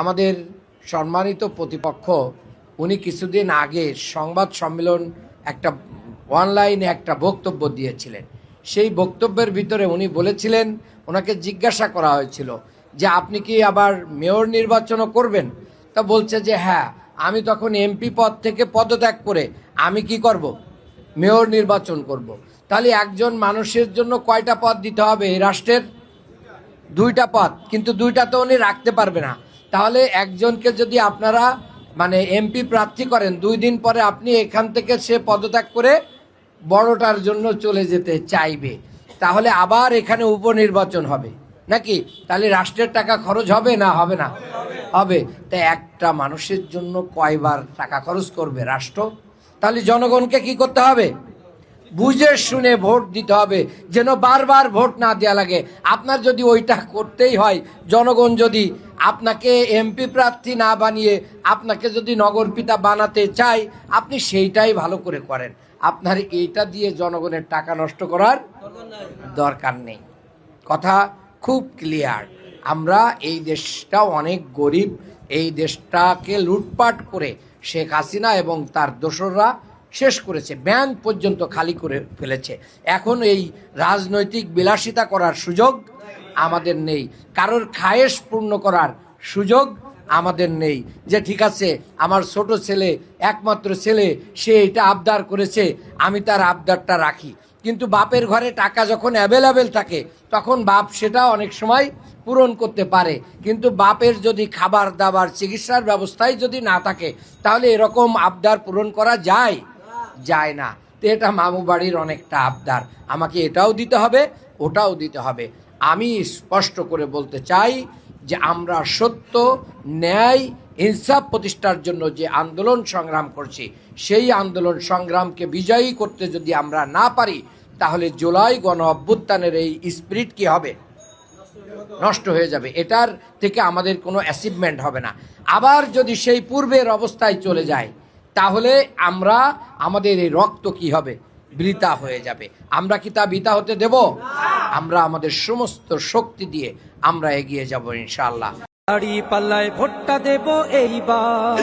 আমাদের সম্মানিত প্রতিপক্ষ, উনি কিছুদিন আগে সংবাদ সম্মেলন একটা অনলাইনে একটা বক্তব্য দিয়েছিলেন। সেই বক্তব্যের ভিতরে উনি বলেছিলেন, ওনাকে জিজ্ঞাসা করা হয়েছিল যে, আপনি কি আবার মেয়র নির্বাচনও করবেন? তা বলছে যে হ্যাঁ আমি তখন এমপি পদ থেকে পদত্যাগ করে আমি কি করব? মেয়র নির্বাচন করব। তাহলে একজন মানুষের জন্য কয়টা পদ দিতে হবে এই রাষ্ট্রের? দুইটা পদ, কিন্তু দুইটা তো উনি রাখতে পারবে না। তাহলে একজনকে যদি আপনারা মানে এমপি প্রার্থী করেন, দুই দিন পরে আপনি এখান থেকে সে পদত্যাগ করে বড়টার জন্য চলে যেতে চাইবে, তাহলে আবার এখানে উপনির্বাচন হবে, নাকি? তাহলে রাষ্ট্রের টাকা খরচ হবে না হবে না? হবে। তা একটা মানুষের জন্য কয়বার টাকা খরচ করবে রাষ্ট্র? তাহলে জনগণকে কি করতে হবে? বুঝে শুনে ভোট দিতে হবে, যেন বারবার ভোট না দেওয়া লাগে। আপনার যদি ওইটা করতেই হয়, জনগণ যদি আপনাকে এমপি প্রার্থী না বানিয়ে আপনাকে যদি নগরপিতা বানাতে চায়, আপনি সেইটাই ভালো করে করেন। আপনার এইটা দিয়ে জনগণের টাকা নষ্ট করার দরকার নেই। কথা খুব ক্লিয়ার আমরা এই দেশটা অনেক গরিব, এই দেশটাকে লুটপাট করে শেখ হাসিনা এবং তার দোসররা শেষ করেছে, ব্যাংক পর্যন্ত খালি করে ফেলেছে। এখন এই রাজনৈতিক বিলাসিতা করার সুযোগ আমাদের নেই। কারোর খায়েশ পূর্ণ করার সুযোগ আমাদের নেই। যে ঠিক আছে, আমার ছোট ছেলে, একমাত্র ছেলে, সে এটা আবদার করেছে, আমি তার আবদারটা রাখি। কিন্তু বাপের ঘরে টাকা যখন অ্যাভেলেবেল থাকে, তখন বাপ সেটা অনেক সময় পূরণ করতে পারে। কিন্তু বাপের যদি খাবার দাবার, চিকিৎসার ব্যবস্থাই যদি না থাকে, তাহলে এরকম আবদার পূরণ করা যায়। যায় না। তো এটা মামু বাড়ির অনেকটা আবদার। আমাকে এটাও দিতে হবে, ওটাও দিতে হবে। আমি স্পষ্ট করে বলতে চাই যে আমরা সত্য, ন্যায়, ইনসাফ প্রতিষ্ঠার জন্য যে আন্দোলন সংগ্রাম করছি, সেই আন্দোলন সংগ্রামকে বিজয়ী করতে যদি আমরা না পারি, তাহলে জুলাই গণ অভ্যুত্থানের এই স্পিরিট কি হবে? নষ্ট হয়ে যাবে। এটার থেকে আমাদের কোনো অ্যাচিভমেন্ট হবে না। আবার যদি সেই পূর্বের অবস্থায় চলে যায় তাহলে আমরা আমাদের এই রক্ত কি হবে? বৃতা হয়ে যাবে। আমরা কি তা বৃতা হতে দেব? আমরা আমাদের সমস্ত শক্তি দিয়ে আমরা এগিয়ে যাব ইনশাআল্লাহ। দাড়ি পাল্লায় ভোটটা দেব এইবার।